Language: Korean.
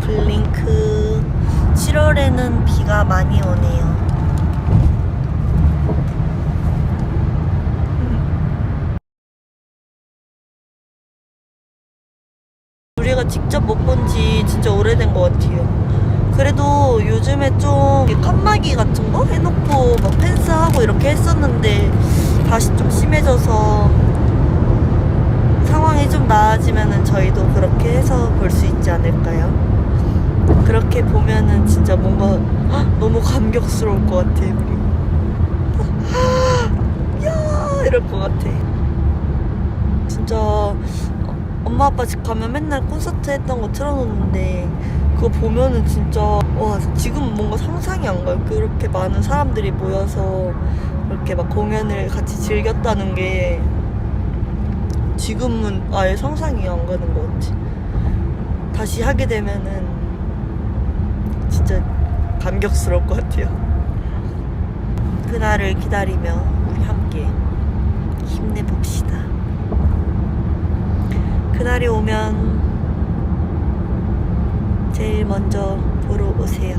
블링크 7월에는 비가 많이 오네요. 우리가 직접 못 본 지 진짜 오래된 것 같아요. 그래도 요즘에 좀 칸막이 같은 거 해놓고 막 펜스하고 이렇게 했었는데 다시 좀 심해져서 상황이 좀 나아지면은 저희도 그렇게 해서 볼 수 있지 않을까요? 그렇게 보면은 진짜 뭔가 헉, 너무 감격스러울 것 같아 우리. 야 이럴 것 같아. 진짜 엄마 아빠 집 가면 맨날 콘서트 했던 거 틀어놓는데 그거 보면은 진짜 와 지금 뭔가 상상이 안 가요. 그렇게 많은 사람들이 모여서 그렇게 막 공연을 같이 즐겼다는 게 지금은 아예 상상이 안 가는 것 같아. 다시 하게 되면은 감격스러울 것 같아요. 그날을 기다리며 우리 함께 힘내봅시다. 그날이 오면 제일 먼저 보러 오세요.